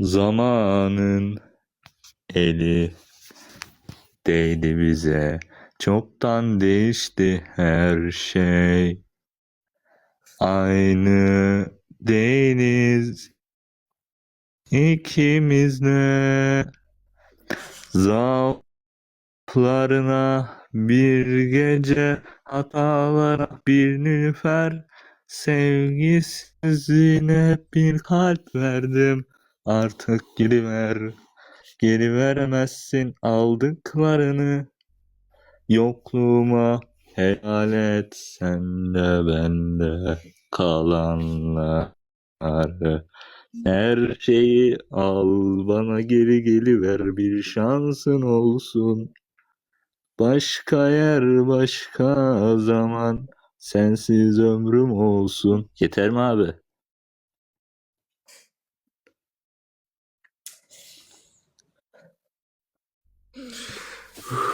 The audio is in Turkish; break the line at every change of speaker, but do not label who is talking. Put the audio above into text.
Zamanın eli değdi bize. Çoktan değişti her şey. Aynı değiliz ikimiz de. Bir gece, hatalara bir nilüfer, sevgisizliğine bir kalp verdim. Artık geri ver, geri veremezsin aldıklarını. Yokluğuma helal et sen de bende kalanları. Her şeyi al bana geri geliver bir şansın olsun. Başka yer başka zaman sensiz ömrüm olsun. Yeter mi abi? Whew.